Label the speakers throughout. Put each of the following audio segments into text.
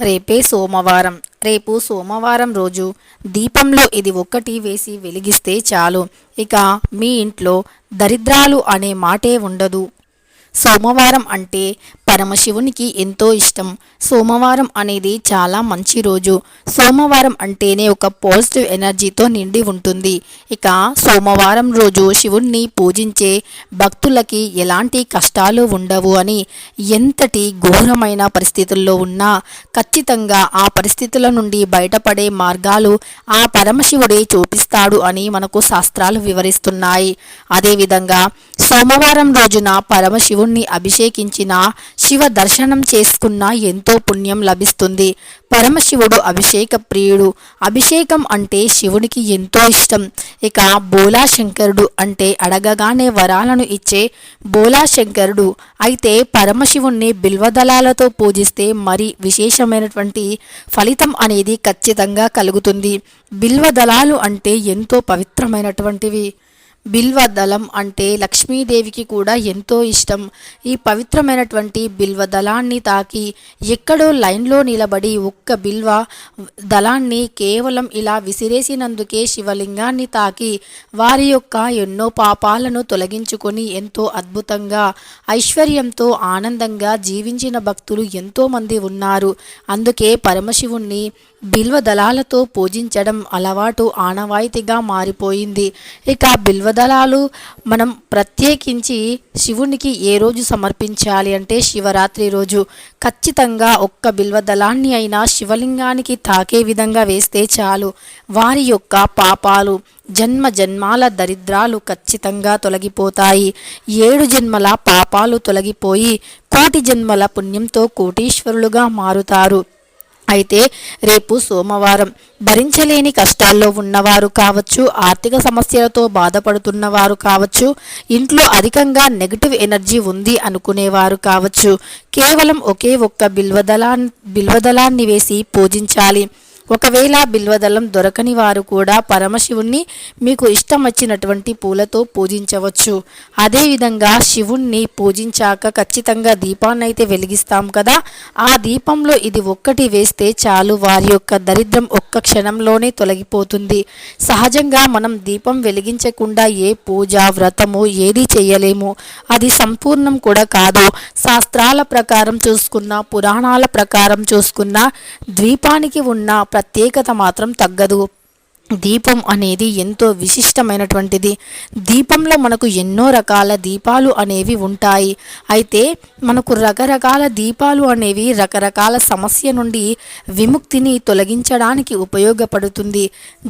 Speaker 1: రేపే సోమవారం. రేపు సోమవారం రోజు దీపంలో ఇది ఒక్కటి వేసి వెలిగిస్తే చాలు. ఇక మీ ఇంట్లో దరిద్రాలు అనే మాటే ఉండదు. సోమవారం అంటే పరమశివునికి ఎంతో ఇష్టం. సోమవారం అనేది చాలా మంచి రోజు. సోమవారం అంటేనే ఒక పాజిటివ్ ఎనర్జీతో నిండి ఉంటుంది. ఇక సోమవారం రోజు శివుణ్ణి పూజించే భక్తులకి ఎలాంటి కష్టాలు ఉండవు అని ఎంతటి ఘోరమైన పరిస్థితుల్లో ఉన్నా ఖచ్చితంగా ఆ పరిస్థితుల నుండి బయటపడే మార్గాలు ఆ పరమశివుడే చూపిస్తాడు అని మనకు శాస్త్రాలు వివరిస్తున్నాయి. అదేవిధంగా సోమవారం రోజున దేవుణ్ణి అభిషేకించిన శివ దర్శనం చేసుకున్న ఎంతో పుణ్యం లభిస్తుంది. పరమశివుడు అభిషేక ప్రియుడు. అభిషేకం అంటే శివునికి ఎంతో ఇష్టం. ఇక బోలాశంకరుడు అంటే అడగగానే వరాలను ఇచ్చే బోలాశంకరుడు. అయితే పరమశివుణ్ణి బిల్వదళాలతో పూజిస్తే మరి విశేషమైనటువంటి ఫలితం అనేది ఖచ్చితంగా కలుగుతుంది. బిల్వదళాలు అంటే ఎంతో పవిత్రమైనటువంటివి. బిల్వదళం అంటే లక్ష్మీదేవికి కూడా ఎంతో ఇష్టం. ఈ పవిత్రమైనటువంటి బిల్వ దళాన్ని తాకి ఎక్కడో లైన్లో నిలబడి ఒక్క బిల్వ దళాన్ని కేవలం ఇలా విసిరేసినందుకే శివలింగాన్ని తాకి వారి యొక్క ఎన్నో పాపాలను తొలగించుకొని ఎంతో అద్భుతంగా ఐశ్వర్యంతో ఆనందంగా జీవించిన భక్తులు ఎంతోమంది ఉన్నారు. అందుకే పరమశివుణ్ణి బిల్వ దళాలతో పూజించడం అలవాటు ఆనవాయితీగా మారిపోయింది. ఇక బిల్వ దళాలు మనం ప్రత్యేకించి శివునికి ఏ రోజు సమర్పించాలి అంటే శివరాత్రి రోజు. ఖచ్చితంగా ఒక్క బిల్వదళాన్ని అయినా శివలింగానికి తాకే విధంగా వేస్తే చాలు. వారి యొక్క పాపాలు జన్మ జన్మాల దరిద్రాలు ఖచ్చితంగా తొలగిపోతాయి. ఏడు జన్మల పాపాలు తొలగిపోయి కోటి జన్మల పుణ్యంతో కోటీశ్వరులుగా మారుతారు. అయితే రేపు సోమవారం భరించలేని కష్టాల్లో ఉన్నవారు కావచ్చు ఆర్థిక సమస్యలతో బాధపడుతున్నవారు కావచ్చు ఇంట్లో అధికంగా నెగిటివ్ ఎనర్జీ ఉంది అనుకునేవారు కావచ్చు. కేవలం ఒకే ఒక్క బిల్వదలా బిల్వదలాన్ని వేసి పూజించాలి. ఒకవేళ బిల్వదళం దొరకని వారు కూడా పరమశివుణ్ణి మీకు ఇష్టం వచ్చినటువంటి పూలతో పూజించవచ్చు. అదేవిధంగా శివుణ్ణి పూజించాక ఖచ్చితంగా దీపాన్నైతే వెలిగిస్తాం కదా. ఆ దీపంలో ఇది ఒక్కటి వేస్తే చాలు. వారి యొక్క దరిద్రం ఒక్క క్షణంలోనే తొలగిపోతుంది. సహజంగా మనం దీపం వెలిగించకుండా ఏ పూజ వ్రతము ఏది చేయలేము. అది సంపూర్ణం కూడా కాదు. శాస్త్రాల ప్రకారం చూసుకున్న పురాణాల ప్రకారం చూసుకున్న ద్వీపానికి ఉన్న ప్రత్యేకత మాత్రం తగ్గదు. దీపం అనేది ఎంతో విశిష్టమైనటువంటిది. దీపంలో మనకు ఎన్నో రకాల దీపాలు అనేవి ఉంటాయి. అయితే మనకు రకరకాల దీపాలు అనేవి రకరకాల సమస్య నుండి విముక్తిని తొలగించడానికి ఉపయోగపడుతుంది.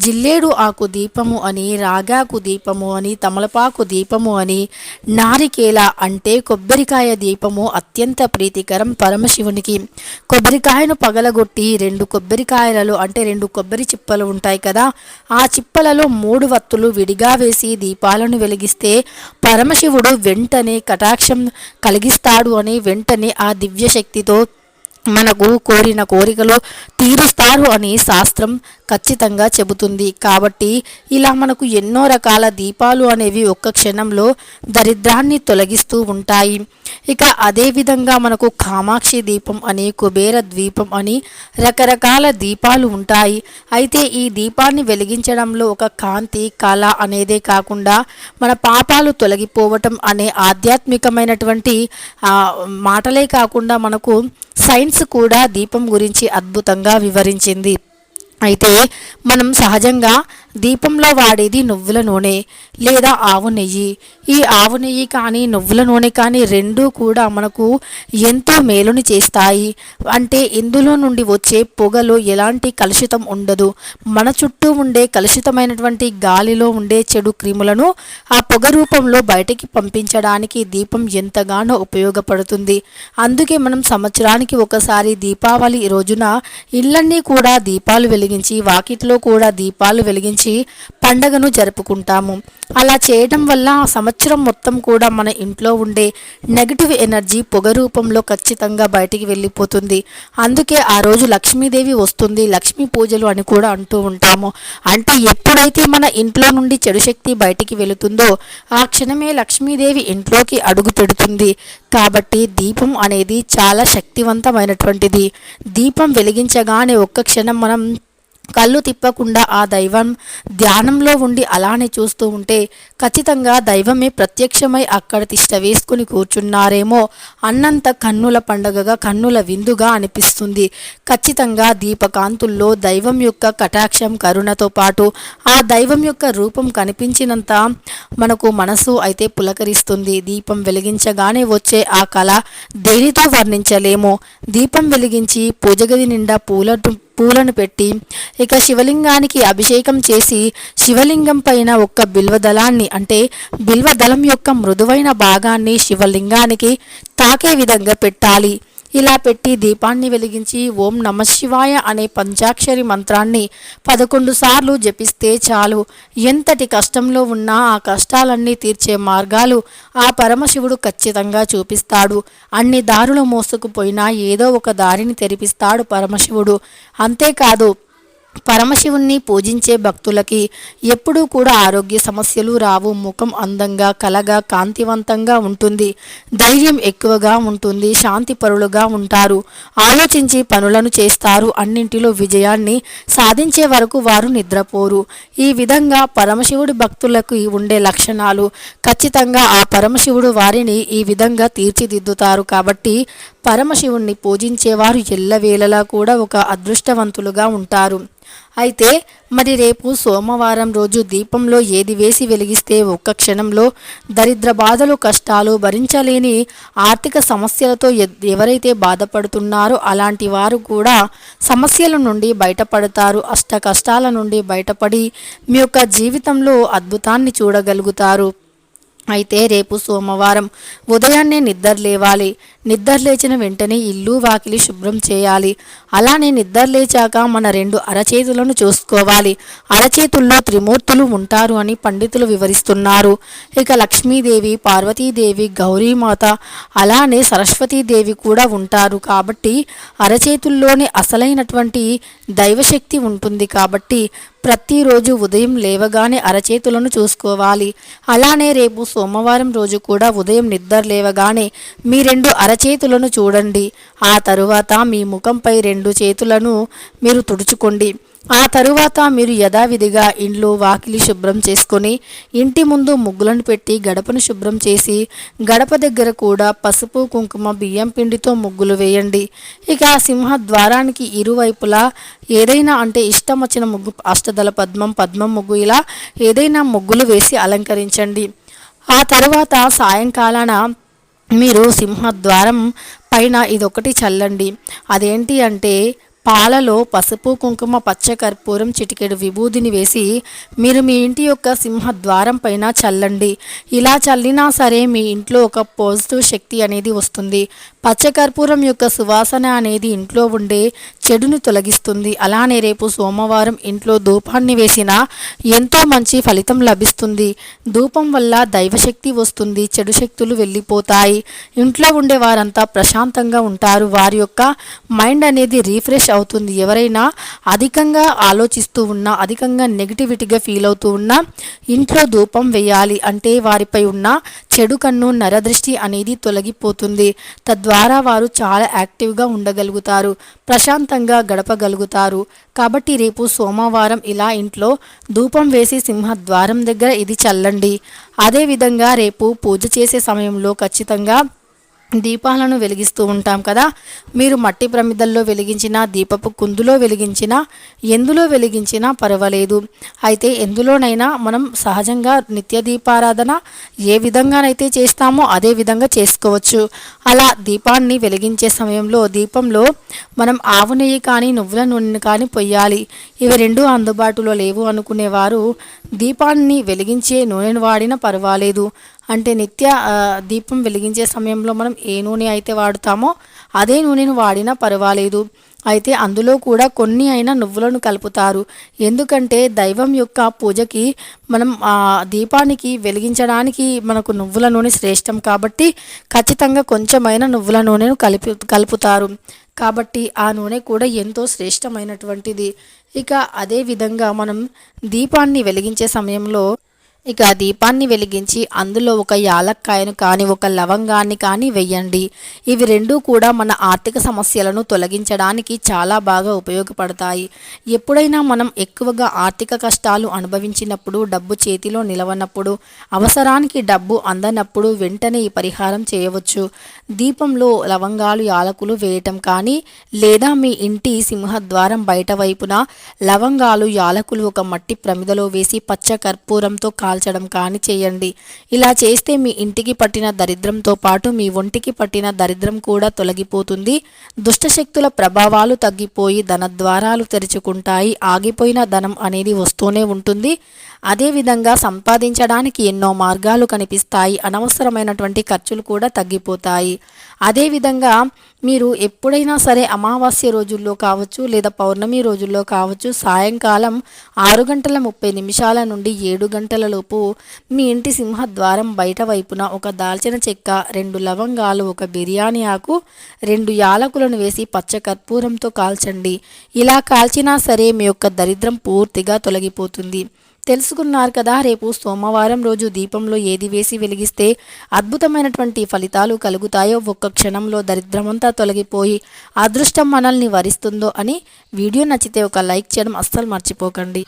Speaker 1: జిల్లేడు ఆకు దీపము అని రాగాకు దీపము అని తమలపాకు దీపము అని నారికేల అంటే కొబ్బరికాయ దీపము అత్యంత ప్రీతికరం పరమశివునికి. కొబ్బరికాయను పగలగొట్టి రెండు కొబ్బరికాయలలో అంటే రెండు కొబ్బరి చిప్పలు ఉంటాయి కదా ఆ చిప్పలలో మూడు వత్తులు విడిగా వేసి దీపాలను వెలిగిస్తే పరమశివుడు వెంటనే కటాక్షం కలిగిస్తాడు అని వెంటనే ఆ దివ్యశక్తితో మనకు కోరిన కోరికలు తీరుస్తారు అని శాస్త్రం ఖచ్చితంగా చెబుతుంది. కాబట్టి ఇలా మనకు ఎన్నో రకాల దీపాలు అనేవి ఒక్క క్షణంలో దరిద్రాన్ని తొలగిస్తూ ఉంటాయి. ఇక అదేవిధంగా మనకు కామాక్షి దీపం అని కుబేర ద్వీపం అని రకరకాల దీపాలు ఉంటాయి. అయితే ఈ దీపాన్ని వెలిగించడంలో ఒక కాంతి కళ అనేదే కాకుండా మన పాపాలు తొలగిపోవటం అనే ఆధ్యాత్మికమైనటువంటి మాటలే కాకుండా మనకు సైన్స్ కూడా దీపం గురించి అద్భుతంగా వివరించింది. అయితే మనం సహజంగా దీపంలో వాడేది నువ్వుల నూనె లేదా ఆవు నెయ్యి. ఈ ఆవు నెయ్యి కానీ నువ్వుల నూనె కానీ రెండూ కూడా మనకు ఎంతో మేలుని చేస్తాయి. అంటే ఇందులో నుండి వచ్చే పొగలో ఎలాంటి కలుషితం ఉండదు. మన చుట్టూ ఉండే కలుషితమైనటువంటి గాలిలో ఉండే చెడు క్రిములను ఆ పొగ రూపంలో బయటికి పంపించడానికి దీపం ఎంతగానో ఉపయోగపడుతుంది. అందుకే మనం సంవత్సరానికి ఒకసారి దీపావళి రోజున ఇళ్ళన్నీ కూడా దీపాలు వెలిగించి వాకిట్లో కూడా దీపాలు వెలిగించి వెలిగించి పండగను జరుపుకుంటాము. అలా చేయడం వల్ల ఆ సంవత్సరం మొత్తం కూడా మన ఇంట్లో ఉండే నెగిటివ్ ఎనర్జీ పొగ రూపంలో ఖచ్చితంగా బయటికి వెళ్ళిపోతుంది. అందుకే ఆ రోజు లక్ష్మీదేవి వస్తుంది లక్ష్మీ పూజలు అని కూడా అంటూ ఉంటాము. అంటే ఎప్పుడైతే మన ఇంట్లో నుండి చెడు శక్తి బయటికి వెళుతుందో ఆ క్షణమే లక్ష్మీదేవి ఇంట్లోకి అడుగు పెడుతుంది. కాబట్టి దీపం అనేది చాలా శక్తివంతమైనటువంటిది. దీపం వెలిగించగానే ఒక్క క్షణం మనం కళ్ళు తిప్పకుండా ఆ దైవం ధ్యానంలో ఉండి అలానే చూస్తూ ఉంటే ఖచ్చితంగా దైవమే ప్రత్యక్షమై అక్కడ తిష్ట వేసుకుని కూర్చున్నారేమో అన్నంత కన్నుల పండగగా కన్నుల విందుగా అనిపిస్తుంది. ఖచ్చితంగా దీపకాంతుల్లో దైవం యొక్క కటాక్షం కరుణతో పాటు ఆ దైవం యొక్క రూపం కనిపించినంత మనకు మనసు అయితే పులకరిస్తుంది. దీపం వెలిగించగానే వచ్చే ఆ కళ దేనితో వర్ణించలేము? దీపం వెలిగించి పూజగది నిండా పూల పూలను పెట్టి ఇక శివలింగానికి అభిషేకం చేసి శివలింగం పైన ఒక్క బిల్వదళాన్ని అంటే బిల్వదళం యొక్క మృదువైన భాగాన్ని శివలింగానికి తాకే విధంగా పెట్టాలి. ఇలా పెట్టి దీపాన్ని వెలిగించి ఓం నమశివాయ అనే పంచాక్షరి మంత్రాన్ని పదకొండు సార్లు జపిస్తే చాలు. ఎంతటి కష్టంలో ఉన్నా ఆ కష్టాలన్నీ తీర్చే మార్గాలు ఆ పరమశివుడు ఖచ్చితంగా చూపిస్తాడు. అన్ని దారులు మోసుకుపోయినా ఏదో ఒక దారిని తెరిపిస్తాడు పరమశివుడు. అంతేకాదు పరమశివుణ్ణి పూజించే భక్తులకి ఎప్పుడూ కూడా ఆరోగ్య సమస్యలు రావు. ముఖం అందంగా కలగా కాంతివంతంగా ఉంటుంది. ధైర్యం ఎక్కువగా ఉంటుంది. శాంతి పరులుగా ఉంటారు. ఆలోచించి పనులను చేస్తారు. అన్నింటిలో విజయాన్ని సాధించే వరకు వారు నిద్రపోరు. ఈ విధంగా పరమశివుడి భక్తులకు ఉండే లక్షణాలు ఖచ్చితంగా ఆ పరమశివుడు వారిని ఈ విధంగా తీర్చిదిద్దుతారు. కాబట్టి పరమశివుణ్ణి పూజించేవారు ఎల్లవేళలా కూడా ఒక అదృష్టవంతులుగా ఉంటారు. అయితే మరి రేపు సోమవారం రోజు దీపంలో ఏది వేసి వెలిగిస్తే ఒక్క క్షణంలో దరిద్ర బాధలు కష్టాలు భరించలేని ఆర్థిక సమస్యలతో ఎవరైతే బాధపడుతున్నారో అలాంటి వారు కూడా సమస్యల నుండి బయటపడతారు అష్ట కష్టాల నుండి బయటపడి మీ యొక్క జీవితంలో అద్భుతాన్ని చూడగలుగుతారు. అయితే రేపు సోమవారం ఉదయాన్నే నిద్ర లేవాలి నిద్ర లేచిన వెంటనే ఇల్లు వాకిలి శుభ్రం చేయాలి. అలానే నిద్ర లేచాక మన రెండు అరచేతులను చూసుకోవాలి. అరచేతుల్లో త్రిమూర్తులు ఉంటారు అని పండితులు వివరిస్తున్నారు. ఇక లక్ష్మీదేవి పార్వతీదేవి గౌరీమాత అలానే సరస్వతీదేవి కూడా ఉంటారు కాబట్టి అరచేతుల్లోనే అసలైనటువంటి దైవశక్తి ఉంటుంది కాబట్టి ప్రతిరోజు ఉదయం లేవగానే అరచేతులను చూసుకోవాలి. అలానే రేపు సోమవారం రోజు కూడా ఉదయం నిద్ర లేవగానే మీ రెండు అరచేతులను చూడండి. ఆ తరువాత మీ ముఖంపై రెండు చేతులను మీరు తుడుచుకోండి. ఆ తరువాత మీరు యథావిధిగా ఇండ్లు వాకిలి శుభ్రం చేసుకొని ఇంటి ముందు ముగ్గులను పెట్టి గడపను శుభ్రం చేసి గడప దగ్గర కూడా పసుపు కుంకుమ బియ్యం పిండితో ముగ్గులు వేయండి. ఇక సింహ ద్వారానికి ఇరువైపులా ఏదైనా అంటే ఇష్టం వచ్చిన ముగ్గు అష్టదల పద్మం పద్మం ముగ్గు ఇలా ఏదైనా ముగ్గులు వేసి అలంకరించండి. ఆ తర్వాత సాయంకాలాన మీరు సింహద్వారం పైన ఇదొకటి చల్లండి. అదేంటి అంటే పాలలో పసుపు కుంకుమ పచ్చ కర్పూరం చిటికెడు విభూదిని వేసి మీరు మీ ఇంటి యొక్క సింహద్వారం పైన చల్లండి. ఇలా చల్లినా సరే మీ ఇంట్లో ఒక పాజిటివ్ శక్తి అనేది వస్తుంది. పచ్చ కర్పూరం యొక్క సువాసన అనేది ఇంట్లో ఉండే చెడును తొలగిస్తుంది. అలానే రేపు సోమవారం ఇంట్లో ధూపాన్ని వేసినా ఎంతో మంచి ఫలితం లభిస్తుంది. ధూపం వల్ల దైవశక్తి వస్తుంది చెడు శక్తులు వెళ్ళిపోతాయి. ఇంట్లో ఉండే వారంతా ప్రశాంతంగా ఉంటారు. వారి యొక్క మైండ్ అనేది రీఫ్రెష్ అవుతుంది. ఎవరైనా అధికంగా ఆలోచిస్తూ ఉన్నా అధికంగా నెగిటివిటీగా ఫీల్ అవుతూ ఉన్నా ఇంట్లో ధూపం వేయాలి అంటే వారిపై ఉన్న చెడు కన్ను నరదృష్టి అనేది తొలగిపోతుంది. తద్వారా వారు చాలా యాక్టివ్గా ఉండగలుగుతారు ప్రశాంతంగా గడపగలుగుతారు. కాబట్టి రేపు సోమవారం ఇలా ఇంట్లో ధూపం వేసి సింహద్వారం దగ్గర ఇది చల్లండి. అదేవిధంగా రేపు పూజ చేసే సమయంలో ఖచ్చితంగా దీపాలను వెలిగిస్తూ ఉంటాం కదా. మీరు మట్టి ప్రమిదల్లో వెలిగించిన దీపపు కుందులో వెలిగించిన ఎందులో వెలిగించినా పర్వాలేదు. అయితే ఎందులోనైనా మనం సహజంగా నిత్య దీపారాధన ఏ విధంగానైతే చేస్తామో అదే విధంగా చేసుకోవచ్చు. అలా దీపాన్ని వెలిగించే సమయంలో దీపంలో మనం ఆవు నెయ్యి కానీ నువ్వుల నూనె కానీ పొయ్యాలి. ఇవి రెండు అందుబాటులో లేవు అనుకునేవారు. దీపాన్ని వెలిగించే నూనెను వాడినా పర్వాలేదు. అంటే నిత్య దీపం వెలిగించే సమయంలో మనం ఏ నూనె అయితే వాడుతామో అదే నూనెను వాడినా పర్వాలేదు. అయితే అందులో కూడా కొన్ని అయినా నువ్వులను కలుపుతారు. ఎందుకంటే దైవం యొక్క పూజకి మనం ఆ దీపానికి వెలిగించడానికి మనకు నువ్వుల నూనె శ్రేష్టం కాబట్టి ఖచ్చితంగా కొంచెమైనా నువ్వుల నూనెను కలిపి కలుపుతారు. కాబట్టి ఆ నూనె కూడా ఎంతో శ్రేష్టమైనటువంటిది. ఇక అదే విధంగా మనం దీపాన్ని వెలిగించే సమయంలో ఇక దీపాన్ని వెలిగించి అందులో ఒక యాలక్కాయను కానీ ఒక లవంగాన్ని కానీ వెయ్యండి. ఇవి రెండూ కూడా మన ఆర్థిక సమస్యలను తొలగించడానికి చాలా బాగా ఉపయోగపడతాయి. ఎప్పుడైనా మనం ఎక్కువగా ఆర్థిక కష్టాలు అనుభవించినప్పుడు డబ్బు చేతిలో నిలవనప్పుడు అవసరానికి డబ్బు అందనప్పుడు వెంటనే ఈ పరిహారం చేయవచ్చు. దీపంలో లవంగాలు యాలకులు వేయటం కానీ లేదా మీ ఇంటి సింహద్వారం బయట వైపున లవంగాలు యాలకులు ఒక మట్టి ప్రమిదలో వేసి పచ్చ కర్పూరంతో కాల్చడం కానీ చేయండి. ఇలా చేస్తే మీ ఇంటికి పట్టిన దరిద్రంతో పాటు మీ ఒంటికి పట్టిన దరిద్రం కూడా తొలగిపోతుంది. దుష్టశక్తుల ప్రభావాలు తగ్గిపోయి ధనద్వారాలు తెరుచుకుంటాయి. ఆగిపోయిన ధనం అనేది వస్తూనే ఉంటుంది. అదేవిధంగా సంపాదించడానికి ఎన్నో మార్గాలు కనిపిస్తాయి. అనవసరమైనటువంటి ఖర్చులు కూడా తగ్గిపోతాయి. అదేవిధంగా మీరు ఎప్పుడైనా సరే అమావాస్య రోజుల్లో కావచ్చు లేదా పౌర్ణమి రోజుల్లో కావచ్చు సాయంకాలం ఆరు గంటల ముప్పై నిమిషాల నుండి ఏడు గంటల లోపు మీ ఇంటి సింహద్వారం బయట వైపున ఒక దాల్చిన చెక్క రెండు లవంగాలు ఒక బిర్యానీ ఆకు రెండు యాలకులను వేసి పచ్చ కర్పూరంతో కాల్చండి. ఇలా కాల్చినా సరే మీ యొక్క దరిద్రం పూర్తిగా తొలగిపోతుంది. తెలుసుకున్నారు కదా రేపు సోమవారం రోజు దీపంలో ఏది వేసి వెలిగిస్తే అద్భుతమైనటువంటి ఫలితాలు కలుగుతాయో? ఒక్క క్షణంలో దరిద్రమంతా తొలగిపోయి అదృష్టం మనల్ని వరిస్తుందో అని వీడియో నచ్చితే ఒక లైక్ చేయడం అస్సలు మర్చిపోకండి.